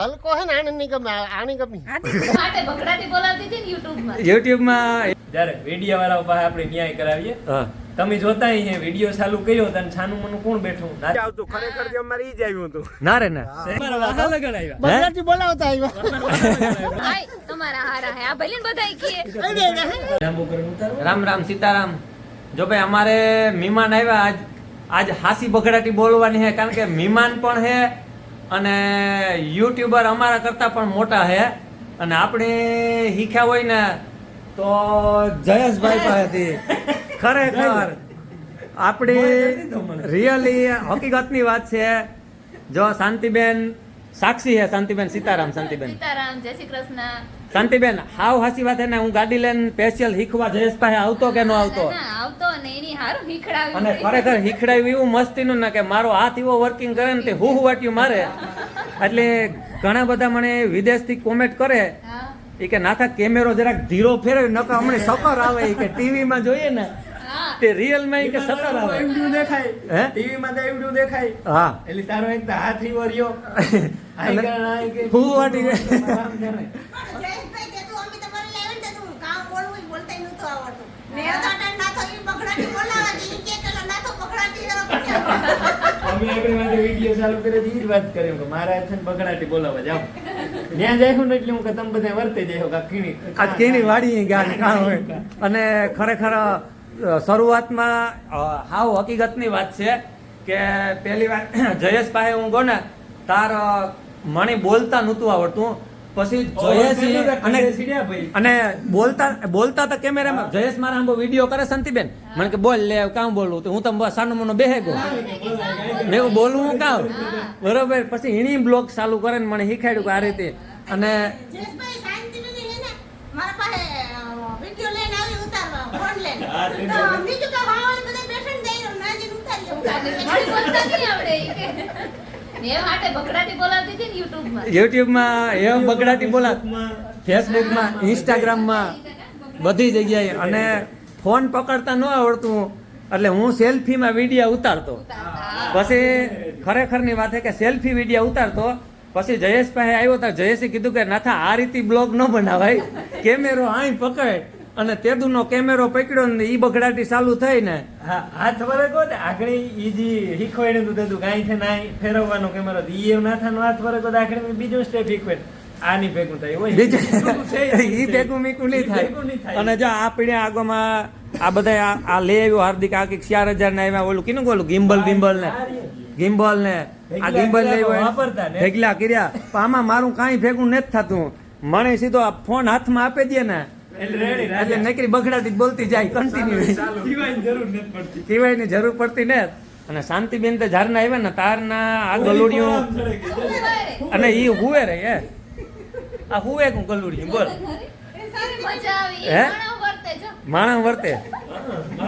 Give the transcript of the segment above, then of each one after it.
હલકો હે ને આને નહીં ગમે આની ગમી માટે બગડાટી બોલાવતી હતી ને યુટ્યુબમાં. યુટ્યુબમાં જ્યારે વીડિયો વાળા પાસે આપણે ન્યાય કરાવીએ. તમે જોતા અહીંયા વીડિયો ચાલુ કર્યો તને છાનું મનું કોણ બેઠું? ના આવતું ખરેખર જે અમારે ઈ જ આવ્યું હતું. ના રે ના. તમારા વાહા આવ્યા? બગડાટી બોલાવતા આવ્યા. તમારા હારા હે. આ ભલીન બધાય કીએ. રામ રામ સીતારામ. જો ભાઈ અમારે મહેમાન આવ્યા આજ આજ હાસી બગડાટી બોલવાની હે કારણ કે મહેમાન પણ છે અને યુટ્યુબર અમારા કરતાં પણ મોટા છે અને આપણે શીખ્યા હોય ને તો જયેશભાઈ પાસેથી ખરેખર આપણી રિયલી હકીકતની વાત છે. જો શાંતિબેન સાક્ષી છે શાંતિબેન સીતારામ શાંતિબેન. સીતારામ જય શ્રી કૃષ્ણ. શાંતિબેન હાવ હાસી વાત ને હું ગાડી લઈને સ્પેશિયલ શીખવા જયેશ પાસે આવતો કે ન આવતો? આવતો ને એની હારું હીખડાવી અને ખરેખર શીખડાવ્યું એવું મસ્તીનું ને કે મારો હાથ એવો વર્કિંગ કરે ને તે હું વાટ્યું મારે. એટલે ઘણા બધા મને વિદેશથી કોમેન્ટ કરે એ કે નાથા કેમેરો જરાક ધીરો ફેરવે નકર હમણાં સફર આવે કે ટીવીમાં જોઈએ ને. તે રિયલમાં કે સતર આવે? એવડું દેખાય. હે? ટીવી માં તો એવડું દેખાય. હા. એટલે તારો એક તો હાથ ઈ વર્યો આઈ કે આઈ કે હું વાટી ગઈ. બગડાટી બોલાવા જાવ ત્યાં જાય ને એટલે હું કે તમે બધા વર્તે જાય કે કીણી. કેની વાડી ગાડી અને ખરેખર શરૂઆતમાં હાવ હકીકતની વાત છે કે પહેલી વાર જયેશ પાસે હું ગયો ને તાર મને બોલતા નહોતું આવડતું. પછી જયેશ અને અને બોલતા બોલતા તો કેમેરામાં. જયેશ મારા આંબો વીડિયો કરે સંતીબેન મને કે બોલ લે કામ બોલવું તો? હું તો બસ સાનો મનો બેહે ગયો. મેં બોલવું હું કામ? બરોબર. પછી એની બ્લોગ ચાલુ કરે ને મને શીખાડ્યું કે આ રીતે. અને યુટ્યુબમાં. એમ બગડાટી બોલાત ફેસબુકમાં. ઇન્સ્ટાગ્રામમાં બધી જગ્યાએ. અને ફોન પકડતા ન આવડતું એટલે હું સેલ્ફીમાં વીડિયો ઉતારતો. પછી ખરેખરની વાત છે કે સેલ્ફી વીડિયો ઉતારતો. પછી જયેશ પાસે આવ્યો તો જયેશે કીધું કે નાથા આ રીતે બ્લોગ ન બનાવાય. કેમેરો અહીં પકડ. અને તેદુનો કેમેરો પકડ્યો ને ઈ બગડાટી ચાલુ થઈ ને. હા હાથ વરે કો ને આગળ ઈ જી શીખવાડ્યું હતું તેતું કાંઈ છે નાઈ ફેરવવાનો કેમેરો. ઈ એમ નાથાનો હાથ વરે તો આગળ બીજો સ્ટેપ શીખવાડ આની ભેગું થાય હોય બીજું ઈ ભેગું મીકું નહીં થાય. થાય. અને જો આ આગોમાં આ બધા આ- લઈ આવ્યો હાર્દિક આ કંઈક ચાર હજાર ને આવ્યા ઓલું કીનું બોલું ગિમ્બલ બિમ્બલ ને? ગિમ્બલ ને. આ ગિમ્બલ લઈ કર્યા વાપરતા ભેગલા કર્યા. પણ આમાં મારું કાંઈ ભેગું નથી થતું. મને સીધો આ ફોન હાથમાં આપી દે ને. એટલે નકરી બગડાતી બોલતી જાય કન્ટિન્યુ જરૂર નથી પડતી. જરૂર પડતી ને. અને શાંતિબેન તો ઝારના આવ્યા ને તારના આ ગલુડિયું અને ઈ હુવે રે એ આ હુવે કું ગલુડિયું બોલ. હે? માણસ વર્તે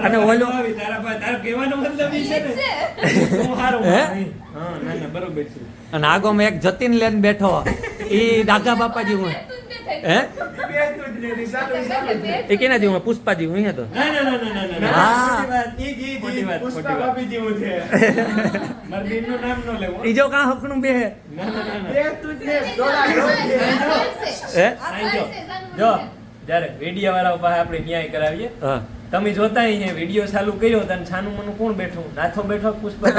અને ઓલો આવી તારા પાસે તારો કહેવાનો મતલબ ઈ છે ને. છે. તું હારું હે? હા ના ના બરોબર છે. અને આગોમાં એક જતીન લેન બેઠો. ઈ ડાગા બાપાજી હું. હે. એ કેના જેવું અહીંયા તો. પુષ્પા જેવું છે. મારા બેનનું નામ ન લેવું ઈ જો કાં હકનું બે? હે ના. બે જ. હે? જ્યારે વાળા પાસે આપણે ન્યાય કરાવીએ. હા. તમે જોતા અહીંયા વીડિયો ચાલુ કર્યો તને છાનું મનું કોણ બેઠું? નાથો બેઠો પુષ્પા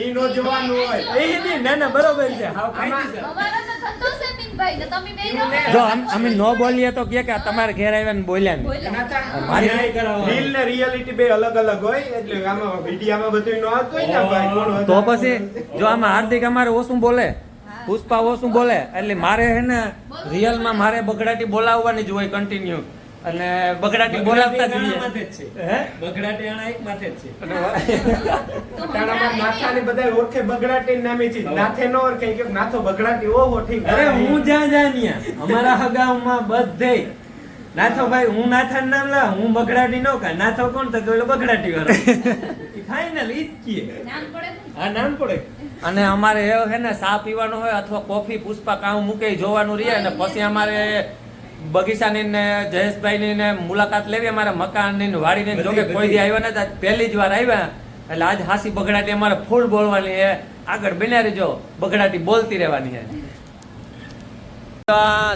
ઈ નો જવાનું હોય. એ ના ના બરોબર છે. હાવ ધંધો છે. જો આમ અમે ન બોલીએ તો કે કે તમારે ઘેર આવ્યા ને બોલ્યા રીલ ને રિયાલિટી બે અલગ અલગ હોય એટલે આમાં વિડીયામાં બધું નો આવતું ને ભાઈ તો પછી જો આમાં હાર્દિક અમારે ઓછું બોલે પુષ્પા ઓછું બોલે એટલે મારે હે ને રિયલમાં મારે બગડાટી બોલાવવાની જ હોય કન્ટિન્યુ અને બગડાટી બોલાવતા જ. હે? બગડાટી આણા એક માથે જ છે. તો તારામાં હમણાં નાથાને બધા ઓળખે બગડાટી નામે છે. નાથે નો ઓળખે કે નાથો બગડાટી ઓહો ઠીક અરે હું જ્યાં જ્યાં ત્યાં અમારા હગાવમાં બધે. નાથો ભાઈ હું નાથા નામ લા હું બગડાટી નો કા નાથો કોણ તો કે બગડાટી વાળો. ફાઇનલ ઈ જ કીએ નામ પડે હા આ નામ પડે. અને અમારે એ હે ને ચા પીવાનો હોય અથવા કોફી પુષ્પા કામ મૂકે જોવાનું રહે અને પછી અમારે બગીચાની ને જયેશભાઈની ને મુલાકાત લેવી અમારા મકાનની વાડીની જોકે કોઈ દી આવ્યા નતા. પહેલી જ વાર આવ્યા. એટલે આજ હાસી બગડાટી અમારે ફૂલ બોલવાની છે. આગળ બન્યા રહેજો. બગડાટી બોલતી રહેવાની છે.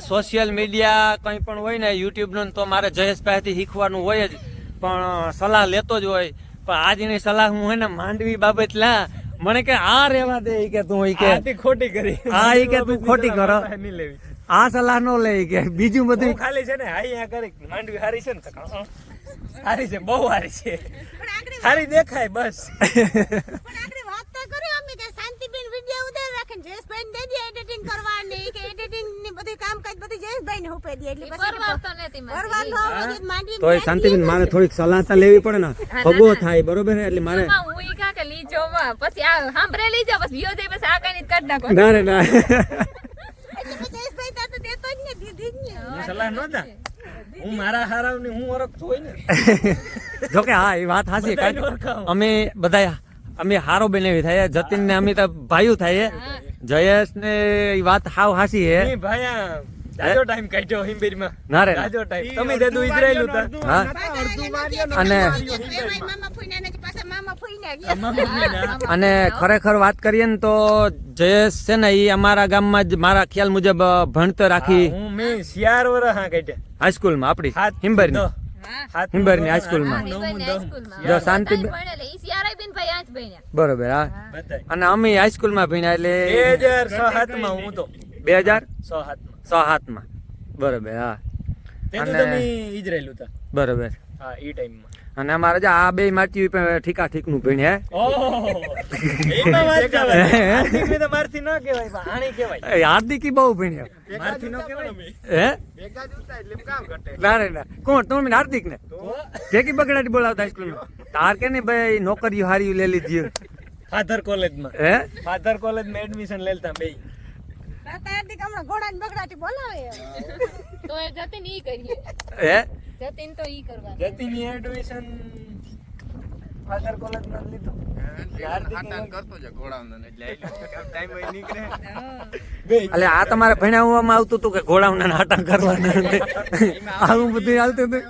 સોશિયલ મીડિયા કંઈ પણ હોય ને યુટ્યુબનું તો મારે જયેશ પાસેથી શીખવાનું હોય જ. પણ સલાહ લેતો જ હોય. પણ આજની સલાહ હું હોય ને માંડવી બાબત લા. મને કે આ રેવા દે કે તું કે. ખોટી કરી. હા, કે તું ખોટી કરો. નહીં લેવી. આ સલાહ નો લઈ કે બીજું બધું ખાલી છે ને હા આ કરી. માંડવી હારી છે ને હારી છે બહુ હારી છે. હારી દેખાય બસ. આગળ વાત તો શાંતિબેન મારી. થોડીક સલાહ તો લેવી પડે ને. ભગવો થાય બરોબર એટલે મારે આમાં હું ઈ કાં કે લીજો પછી આ સાંભળે લીજો પછી વિયો જાય પછી આ કઈ કાઢ નાખો. ના ના. હું સલાહ નહોતા હું મારા હારાવની હું ઓળખતો હોય ને. જોકે હા એ વાત સાચી અમે બધા અમે હારો બનેવી થાય. જતીન ને અમે તો ભાઈઓ થાય. જયેશ ને એ વાત હાવ હાસી હે. ભાઈ આ જાજો ટાઈમ કાઢ્યો હિંબેરીમાં. ના રે. જાજો ટાઈમ. તમે દેદું ઇઝરાયેલ હતા હા. અને અને ખરેખર વાત કરીએ ને તો જયેશ છે ને એ અમારા ગામમાં જ મારા ખ્યાલ મુજબ ભણતર રાખી હું મેં શિયાર વરસ હા કાઢ્યા. હાઈસ્કૂલમાં આપણી હાઈસ્કૂલમાં. જો શાંતિ બરોબર હા. અને અમે હાઈસ્કૂલમાં ભણ્યા બે હજાર છ સાતમાં હું તો. બે હજાર? છ સાતમાં બરોબર હા. અને- બરોબર. હા એ ટાઈમમાં. અને અમારે જે આ બે માટી ઠીકા ઠીકનું નું ભીણ એમાં વાત કહેવાય. હાર્દિકને તો મારથી ન કહેવાય પણ આણી કહેવાય. એ હાર્દિક ઈ બહુ ન હે? ના કોણ? તમે હાર્દિક ને ભેગી બગડાટી બોલાવતા સ્કૂલમાં તાર કે નહીં ભાઈ નોકરીઓ હારી લે લીધી ફાધર કોલેજમાં હે? ફાધર કોલેજમાં એડમિશન લેતા બે. તાતા હાર્દિક હમણાં ઘોડા બગડાટી બોલાવે. તો એ જતી ની કરીએ હે? જતીન તો ઈ કરવા જતીની એડમિશન ફાધર લીધું. કરતો છે ઘોડાનો એટલે ટાઈમ હોય. નીકળે. બે. એટલે આ તમારે ભણાવવામાં આવતું હતું કે ઘોડાઓના નાટક કરવાના આવું બધું હાલતું હતું?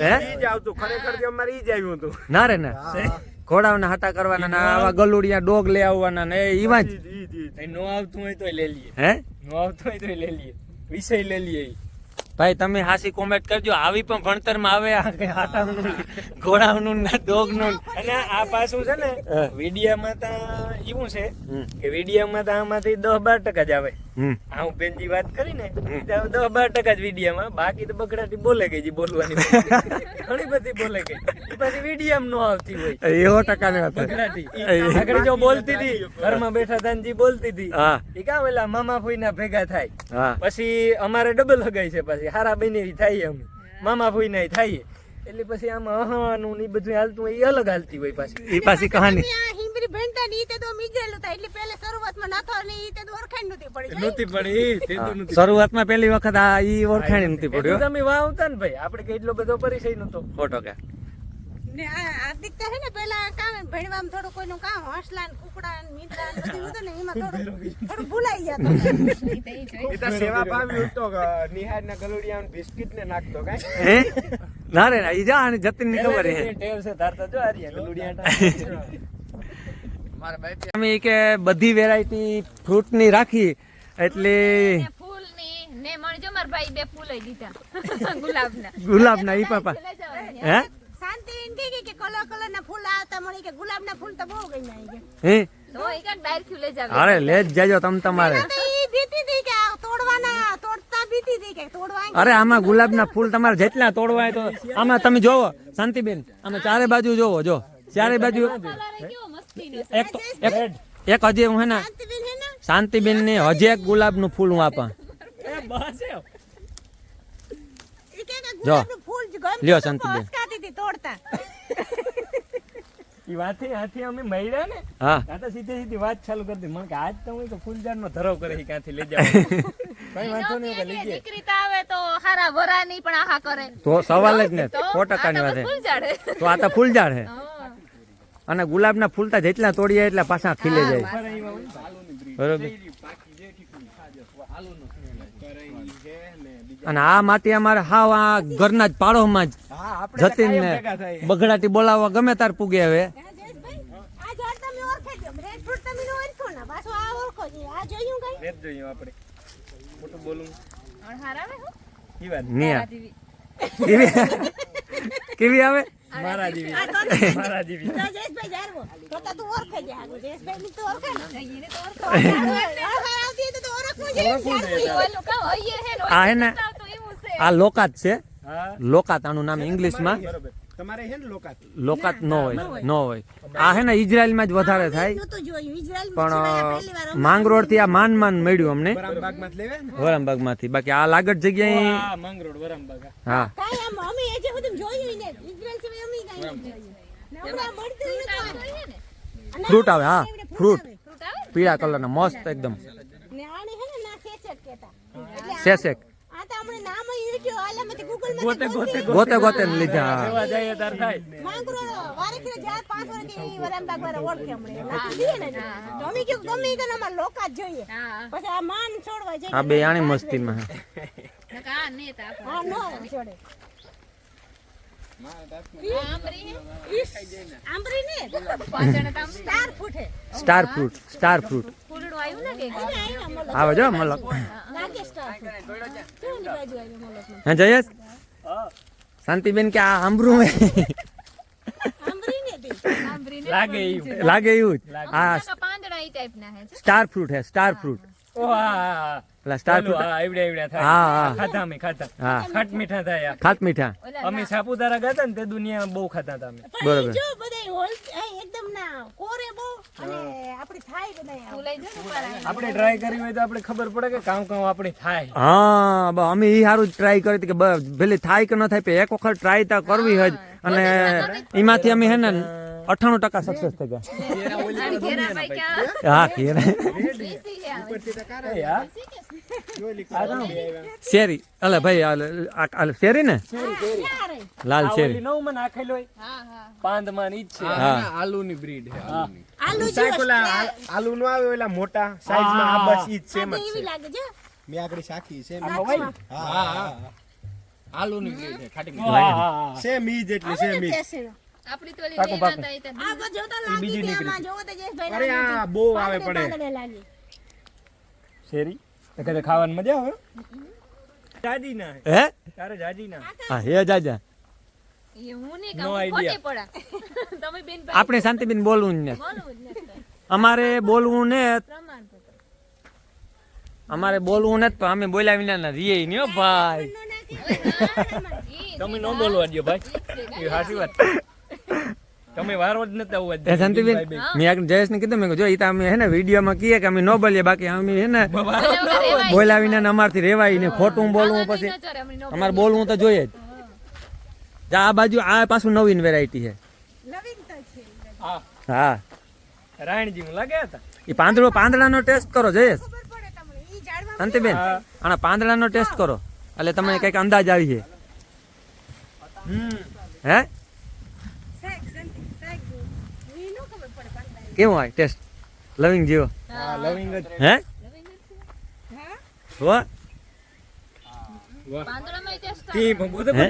હે. આવતું. ખરેખર અમારે ઈ જ આવ્યું હતું. ના રે ના. ઘોડાઓના હાટા કરવાના ના આવા ગલુડિયા ડોગ લઈ આવવાના ને એવા જ ઈ જ ઈ જ. એ નો આવતું હોય તોય લઈ લઈએ. હે? નો આવતું હોય તોય લઈ લઈએ. વિષય લઈ લઈએ. ભાઈ તમે હાસી કોમેન્ટ કરજો. આવી પણ ભણતરમાં આવે આ હાટાનું ઘોડાનું ને ડોગનું અને આ પાછું છે ને વિડિયામાં તો એવું છે. કે વિડીયામાં તો આમાંથી દસ બાર ટકા જ આવે. આ હું બેનજી વાત કરી ને દસ બાર ટકા જ વિડીયામાં બાકી તો બકડાટી બોલે ગઈ જી બોલવાની ઘણી બધી બોલે ગઈ. પછી વિડીયામ નો આવતી હોય. એવો ટકા ને એ- આગળ જો બોલતી હતી ઘરમાં બેઠા હતા જી બોલતી હતી. હા. એ કાં ઓલા મામા ફોઈના ભેગા થાય. પછી અમારે ડબલ હગાઈ છે પછી. હારા બની થાય અમે. મામા ફોઈના થાય. એટલે પછી આમ અહાનું ને ઈ બધું હાલતું હોય એ અલગ હાલતી હોય પાછી. એ પાછી કહાની. આ હિંબરી ભણતા તે તો એટલે પહેલે શરૂઆતમાં નાથો ને ઈ તે તો ઓળખાણ નહોતી પડી. નહોતી પડી તે તો નહોતી શરૂઆતમાં પહેલી વખત આ ઈ ઓળખાણી નથી પડ્યો તમે વાવતા ને ભાઈ. આપણે કઈ એટલો બધો પરિચય નતો ફોટો કે ને આ હાર્દિક તો છે ને પેલા કામ ભણવામાં થોડું કોઈનું કામ હસલા ને કુકડા ને મીંદડા ને બધું હતું ને એમાં થોડું થોડું ભૂલાઈ જતો એ તો સેવા નિહાર ના ગલુડિયા બિસ્કિટ ને નાખતો કાંઈ. હે? ના રે ના ઈ જા અને જતીનની ખબર હે. ટેવ છે ધારતા જો આર્યા ગલુડિયા અમે કે બધી વેરાયટી ફ્રૂટની રાખી એટલે ને ફૂલની ને મણજો માર ભાઈ બે ફૂલ દીધા. ગુલાબ ગુલાબના. ગુલાબના ઈ પાપા. હે? શાંતિ કહે કે કલર કલર ના ફૂલ આવતા મળી કે ગુલાબના ફૂલ તો બહુ ગઈ ગયા. હે? અરે લે જ જાજો તમ તમારે અરે આમાં ગુલાબના ફૂલ તમારે જેટલા તોડવા હોય તો આમાં તમે જોવો શાંતિબેન આમાં ચારે બાજુ જોવો જો ચારે બાજુ. એક તો એક એક હજી હું હે ને શાંતિબેન ને હજી એક ગુલાબનું ફૂલ હું આપા એ બસ એ. ઈ કે કે જો. લ્યો શાંતિબેન. તોડતા ઈ વાતથી હાથી અમે મળ્યા ને હા. આ તો સીધી સીધી વાત ચાલુ કરી મને કે આજ તો હું તો ફૂલઝાડ નો ધરો કરે ક્યાંથી લઈ જાવ કઈ વાંધો નહીં કે લઈ જાય દીકરી તો આવે તો હારા વરા નહીં પણ આહા કરે. તો સવાલ જ ને સો વાત. તો છે. તો આ તો ફૂલઝાડ હે. અને ગુલાબના ફૂલતા જેટલા તોડીએ એટલા પાછા ખીલે જાય. બરોબર. અને આ માટી અમારે હાવ આ ઘરના જ પાડોમાં જ જતીન ને બગડાટી બોલાવવા ગમે તાર પૂગે હવે. બોલું. ઈ વાત. કેવી આવે? મારા જેવી. મારા જેવી. જયેશભાઈ જારવો. તો તો તું ઓળખે જ તો ઓળખે ને. તો ઓળખો. આ હે ને? ઓલું તો એવું છે. આ લોકાત છે. લોકાત આનું નામ ઇંગ્લિશમાં. તમારે હે ને લોકાત લોકાત ન હોય ન હોય. આ હે ને ઇઝરાયલમાં જ વધારે થાય. પણ માંગરોળથી આ માન માન મળ્યું અમને. વરમબાગમાંથી બાકી આ લાગટ જગ્યાએ હા. અમે એ જે બધું જોયું ઇઝરાયલ સિવાય અમે કાંઈ ફ્રૂટ આવે હા. ફ્રૂટ આવે. ફ્રૂટ આવે? ને? પીળા કલરના મસ્ત એકદમ. ને ગોતે ગોતે ગોતે ગોતે લીધા. જોવા જઈએ તાર થાય. વારે પાંચ વર્ષ કે ઈ વરામબાગ વાળા ઓળખે હમણાં. નાખી દઈએ ને તો. અમે કીધું ગમે ઈ તો ને અમારે લોકા જ જોઈએ. પછી આ માન છોડવા જઈએ આ બે આણી મસ્તીમાં. હે. નકર આ નેત હા નો છોડે આ આંબરી હે? આંબરી ને પાછળ તો આમ સ્ટાર ફ્રૂટ સ્ટાર ફ્રૂટ. આવે જો મલક હા જયેશ શાંતિબેન કે આ આંબરું. આંબરીને લાગે એવું લાગે એવું આ. સ્ટાર ફ્રૂટ હે સ્ટાર ફ્રૂટ પેલા સ્ટાર. ખાધા અમે ખાધા. ખાટ મીઠા થાય ખાટ મીઠા. અમે સાપુતારા ગયા ને તે દુનિયા બહુ ખાતા હતા અમે. બરોબર. જો બધાય હોલ એકદમ ના કોરે બહુ અને આપણે થાય ઉપર આપણે ટ્રાય કરી હોય તો આપણે ખબર પડે કે કામ કામ આપણે થાય. હા બ- અમે ઈ સારું ટ્રાય કરી હતી કે ભલે થાય કે ન થાય પણ એક વખત ટ્રાય તો કરવી જ. અને એમાંથી અમે હે ને અઠ્ઠાણું ટકા સક્સેસ થઈ ગયા. હા ઘેર. શેરી. અલે ભાઈ આ- આ આ શેરી ને? લાલ શેરી. નવમાં નાખેલો પાંદમાં હા. ની જ છે. હા. આલુની બ્રીડ હે. આલુ આલુ નો આવે ઓલા મોટા સાઈઝમાં આ બસ ઈ જ સેમ જ છે. લાગે છે? મેં આગળ શાખી છે હોય? હા આલુ આલુની બ્રીડ છે ખાટી હા, હા, હા. સેમ ઈ જ એટલી સેમ ઈ. આપણી તો ઓલી પાકું, બેન પાકું. હતા, એ તો આ તો જોતા લાગી બીજી નીકળી. આમાં જોવો તો જયેશભાઈ અરે આ. બહુ આવે પડે પાંદડે લાગી. શેરી તો કદે ખાવાની મજા આવે જાજી ના હે તારે જાજી ના હા હે જાજા એ હું નહીં No કહું, idea. ખોટી પડા. તમે બેન ભાઈ આપણે શાંતિબેન બોલવું જ ને બોલવું જ નથી. અમારે બોલવું ને પ્રમાણપત્ર. અમારે બોલવું ને પણ અમે બોલ્યા વિના ના રીએ નહીં હો ભાઈ તમે ન બોલવા દો ભાઈ એ સાચી વાત તમે વારો જ નતા આવવા એ શાંતિબેન મેં એક જયેશ ને કીધું મેં જો ઈ તો અમે હે ને વિડીયોમાં કહીએ કે અમે ન બોલીએ બાકી અમે હે ને બોલાવીને અમારથી રેવાય ને ખોટું બોલવું પછી અમારે બોલવું તો જોઈએ જ. આ બાજુ આ પાછું નવીન વેરાયટી છે. નવીન તો છે હા. હું. લાગ્યા હતા? એ પાંદડો પાંદડાનો ટેસ્ટ કરો જયેશ. ખબર પડે તમને ઈ ઝાડમાં શાંતિબેન આના પાંદડાનો ટેસ્ટ કરો. એટલે તમને કંઈક અંદાજ આવી છે હે શાક શાંતિ શાક જેવું. ઈ નો ખબર પડે પાંદડા કેવું હોય ટેસ્ટ લવિંગ જેવો? લવિંગ જ હે? એવો. ને?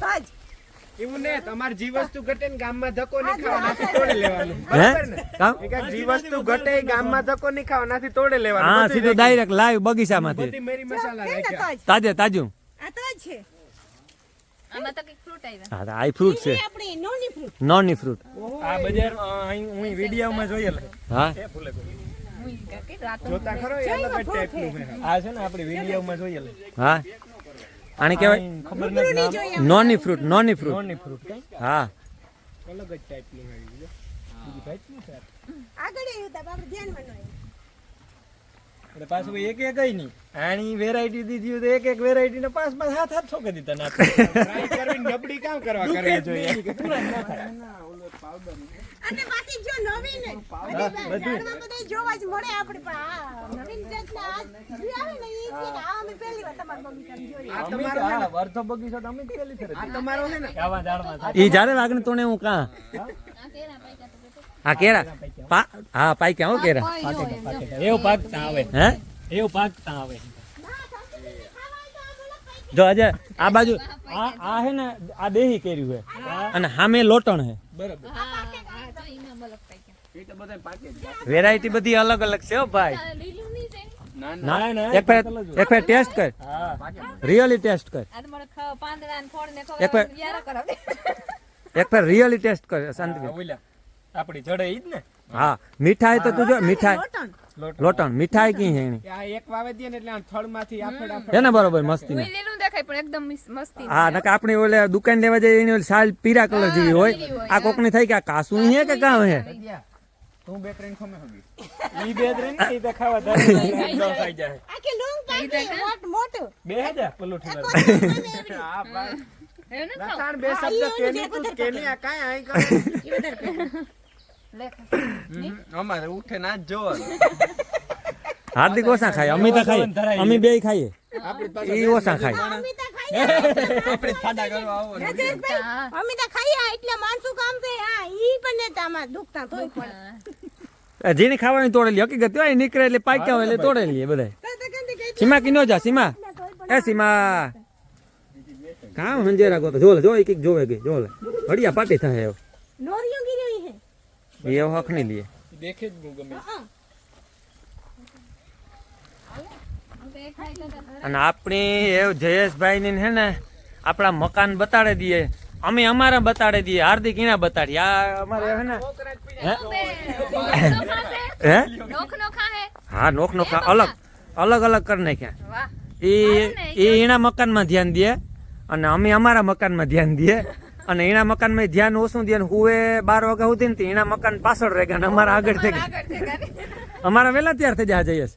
તાજ એવું ને તમારી જી વસ્તુ ઘટે ને ગામમાં ધક્કો નહીં ખાવા તોડે લેવાનું. હે? બરાબર ને? જી વસ્તુ ઘટે ગામમાં ધક્કો નહીં ખાવા નાથી તોડે લેવાનું. હા બધું ડાયરેક્ટ લાઈવ બગીચામાંથી. મેરી મસાલા તાજ તાજે. આ છે. આમાં તો કંઈક fruit આવ્યા. હા તો આ ફ્રૂટ છે. ઈ નોની ફ્રૂટ નોની ફ્રૂટ આ બજાર અહીં હું વિડીયોમાં જોયેલા હા? એ ફૂલે જોતા ખરો એ અલગ ટાઈપનું છે? આ છે ને આપણે વિડીયોમાં જોયેલા હા? આને કહેવાય ખબર નથી noni fruit noni fruit noni fruit હા. અલગ જ ટાઈપનું છે. બીજી ભાઈ શું છે? આગળ એવું તા આપણે ધ્યાનમાં ન આવ્યું. એટલે પાછું એક એક કઈ નહીં. આની વેરાયટી દીધી હોય તો એક એક વેરાયટી ને પાંચ પાંચ હાથ હાથ છોકે દીધા ના નબળી કામ કરવા કરે જોઈએ. અને પાછી જો નવીન જ. બધી જોવા જ મળે આપણે પણ નવીન જાતના જે આવે ને છે આ અમે પહેલી વાર તમારા બગીચામાં જોયું. આ તમારો તો છે ને? વર્ધો બગીચો તો અમે જ આ તમારો છે ને? આવા ઝાડમાં ઈ જ્યારે વાગને તોને હું કા? આ કેરા પાક્યા હા કેરા પા હા પાક્યા હો કેરા એવું પાકતા આવે. હે? એવું પાકતા આવે. આ જો આજે આ બાજુ આ આ હે ને આ દેહી કર્યું હે. અને સામે લોટણ હે. બરાબર. પાકે વેરાયટી બધી અલગ અલગ છે ભાઈ. આ ના ના. ના એક ફેર એક ફેર ટેસ્ટ કર. રિયલી ટેસ્ટ કર. આ તો મને ખ- પાંદડા ને ફળ ને એક ફેર રિયલી ટેસ્ટ કર ઓલા. આપણી જડે ઈ જ ને? હા મીઠાઈ તો તું જો મીઠાઈ. લોટણ. મીઠાઈ કી હેણી? આ એક વાવે દે ને એટલે આ થળમાંથી આફડ આફડ હે ને બરોબર મસ્તી કોઈ લીલું દેખાય પણ એકદમ મસ્તી હા નકા આપણી ઓલે દુકાન લેવા જઈએ એની ઓલી સાલ પીરા કલર જેવી હોય. આ કોકની થઈ કે આ કાસું હે કે કાં હે? તું બે ત્રણ ખમે હગી ઈ બે ત્રણ ને ઈ દેખાવા ખાવા દારૂ ખાઈ જાય. આખી લૂંગ પાકી મોટ મોટ. બે હજાર પલોઠી વાળા. આ ભાઈ. એવું નથી બે શબ્દ કેની તું કેની આ કાય આઈ કરે. અમારે ઉઠે ના જ જોવાનું. હાર્દિક ઓછા ખાય. અમિતા ખાય ખાઈએ. અમે બે ખાઈએ. એ ઓછા ખાય. આપણે ખાડા કરવા આવો અમિતા ખાઈ એટલે માનસું કામ છે. હા ઈ પણ ને તામાં દુખતા તોય પણ. જેની ખાવાની તોડેલી હકીકત હોય નીકળે એટલે પાક્યા હોય એટલે તોડેલી બધા સીમા કી નો જા સીમા. એ સીમા. કામ હંજે રાખો તો જોલે જો એક એક જોવે ગઈ જોલે હડિયા પાટી થાય એવો. એ હક નહીં લે દેખે જ બહુ ગમે. અને આપણી એ જયેશભાઈ ને હે ને આપણા મકાન બતાડે દઈએ. અમે અમારા બતાડે દઈએ. હાર્દિક એના બતાડી આ અમારે હે ને હે? નોખ હે? નોખ હા નોખ નોખા અલગ અલગ અલગ કરી નાખ્યા. એ એના મકાનમાં ધ્યાન દે અને અમે અમારા મકાનમાં ધ્યાન દઈએ અને એના મકાનમાં ધ્યાન ઓછું દે હું હુએ બાર વાગ્યા સુધી ને એના મકાન પાછળ રહે ગયા અમારા આગળ થઈ ગયા. અમારા વેલા ત્યાર થઈ જાય જયેશ.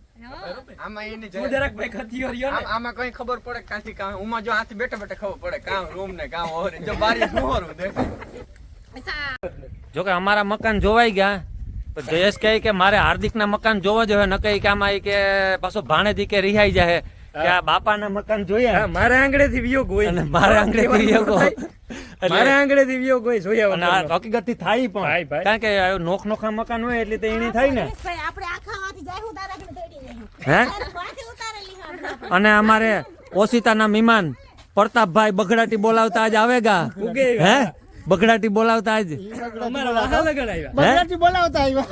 આમાં એની તું જરાક ભાઈ ખતીયો રહ્યો ને. આમાં કઈ ખબર પડે કાંથી કાં ઉમાં જો હાથ બેઠા બેઠા ખબર પડે કાં રૂમ ને કાં જો બારી સુહરું દેખાય જોકે અમારા મકાન જોવાઈ ગયા તો જયેશ કહે કે મારે હાર્દિકના મકાન જોવા જોઈએ ન કહે કે આમાં કે પાછો ભાણેથી કે રિહાઈ જાય કે આ બાપાના મકાન હા જોયા મારા આંગળેથી વિયોગ હોય. અને મારે આંગળેથી વિયોગ હોય. એટલે- મારા આંગળેથી વિયોગ હોય જોયા અને હકીકતથી થાય પણ. કારણ કે આ નોખ નોખા મકાન હોય એટલે તો એની થાય ને. આપણે આખા માંથી જાય તારા આગળ હા? અને અમારે ઓશિતાના મહેમાન પ્રતાપભાઈ બગડાટી બોલાવતા આજ આવેગા. હે? બગડાટી બોલાવતા આજ. બગડાટી બોલાવતા આવ્યા.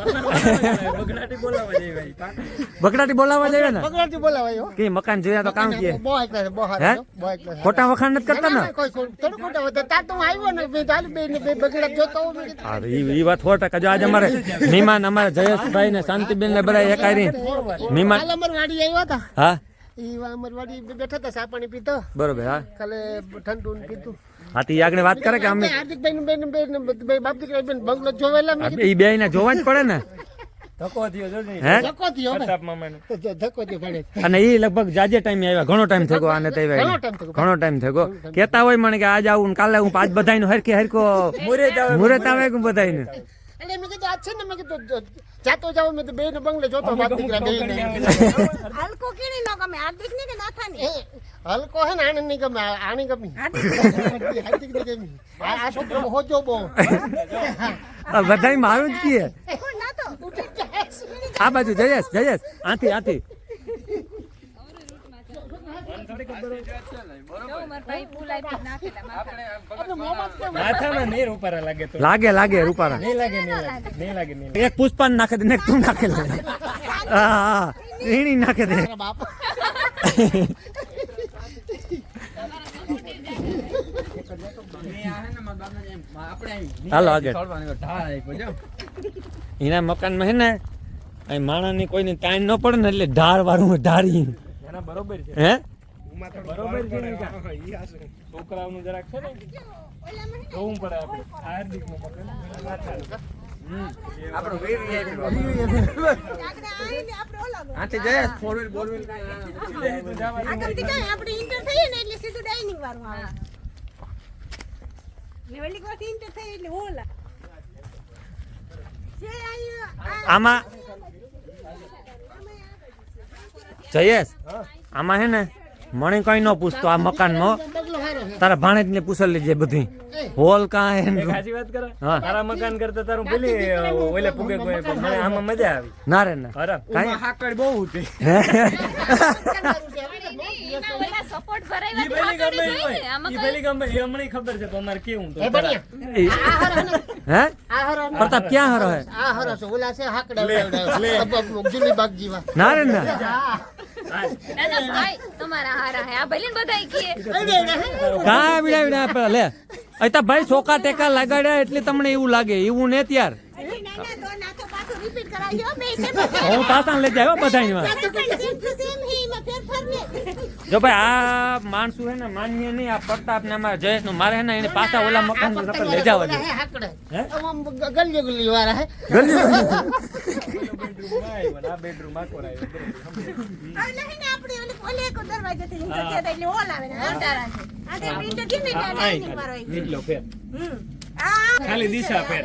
બગડાટી બોલાવા જઈ ભાઈ પાક. બગડાટી બોલાવવા જાય ને? બગડાટી બોલાવાયો કે મકાન જોયા તો કામ કે? હે. ખોટા વખાણ નથી કરતા ને? થોડું ખોટું. તો તો આવ્યો ને બે તારી બે ને બે બગડા જોતો હોઉં મેં કીધું. હા ઈ ઈ વાત સો ટકા. જો આજે અમારે મહેમાન અમારે જયેશભાઈ ને શાંતિબેન ને બધા એક મહેમાન અમર વાડી આવ્યા હતા. હા? ઈ અમારી વાડી બેઠા હતા સાપાણી પીતો બરોબર હા. કાલે ઠંડુ ને પીધું હા આગળ વાત કરે કે અમે હાર્દિકભાઈ નું બેન બેન બે બાપ દીકરા બેન બંગલો જોવેલા મેં બે ને જોવા જ પડે ને. અને ઈ લગભગ જાજે ટાઈમે આવ્યા ઘણો ટાઈમ થયો આને તો ઘણો time થયો. ઘણો ટાઈમ થયો. કેતા હોય મને કે આજ આવું કાલે હું પાંચ બધાયનું હરખી હરકો. મુહૂર્ત આવે કે બધાય એટલે મેં કીધું આ છે ને મેં કીધું જાતો જાવ મેં તો બે ને બંગલે જોતો બાપ દીકરા બે ને હલકો કેની ન ગમે હાર્દિક ને કે નાથાની? એ હલકો હે ને આનંદની ગમે આ- આની ગમી હાર્દિકની ગમી આ આ છોકરો હોજો બહુ બધાય મારું જ કીએ કોણ નાતો આ બાજુ જયેશ જયેશ આથી આથી જો મારા ભાઈ ફૂલ આપી નાખેલા માથા. માથામાં નીર ઉપારા લાગે તો લાગે લાગે રૂપારા નહીં લાગે નહીં લાગે નહીં લાગે નહીં લાગે. એક પુષ્પાન નાખે દે ને એક તું નાખે દે હા હા ઈણી નાખે દે મારા બાપ હાલો આગળ. એના મકાનમાં હે ને અહીં માણસની કોઈને તાણ ન પડે ને એટલે ઢાર વાળું ઢારી એના બરોબર છે. હે? બરોબર છે ને છોકરાઓનું જરાક છે ને જોવું પડે આપણે. હાર્દિકનું આપણો વીર VIP બાબા. આપણે આઈને આપણે ઓલા આમાં જયેશ આમાં હે ને મને કઈ ન પૂછતો આ મકાનમાં. બંગલો તારા ભાણેજ ને પૂછે લેજે બધી. હોલ કાં હે સાચી વાત કરે? હા. તારા મકાન કરતા તારું ભૂલી ઓલે પુગે કોઈ પણ મને આમાં મજા આવી. ના રે ના. કાંઈ? હાકડ બહુ હતી. ઈ ભરાઈ પેલી ગમે ઈ હોય. હોય. આમાં કઈ પેલી ગમે એ હમણાં ખબર છે પણ કેવું તો. એ બનિયા. આ હરો હે? આ પ્રતાપ ક્યાં હરો હે? આ હરો છે ઓલા છે હાકડા જુલી બાગ જીવા ના રે ના. ના ના ભાઈ તમારા હારા હે. આ ભલે બધા કીએ કા વિડા વિડા લે. અતા ભાઈ સોકા ટેકા લગાડ્યા એટલે તમને એવું લાગે. એવું ને ત્યાર. ના ના હું પાસા લઈ જાય બધામાં જો ભાઈ આ માણસું હે ને માન્ય નહીં આ પ્રતાપ ને અમારા જયેશનું મારે હે ને એને પાછા ઓલા મકાનનું આપણે લઈ જવા દે. હાકડા. હે? આમ ગલ્લી ગલ્લી વાળા હે. ગલ્લી બેડરૂમ. આ ખાલી દિશા ફેર.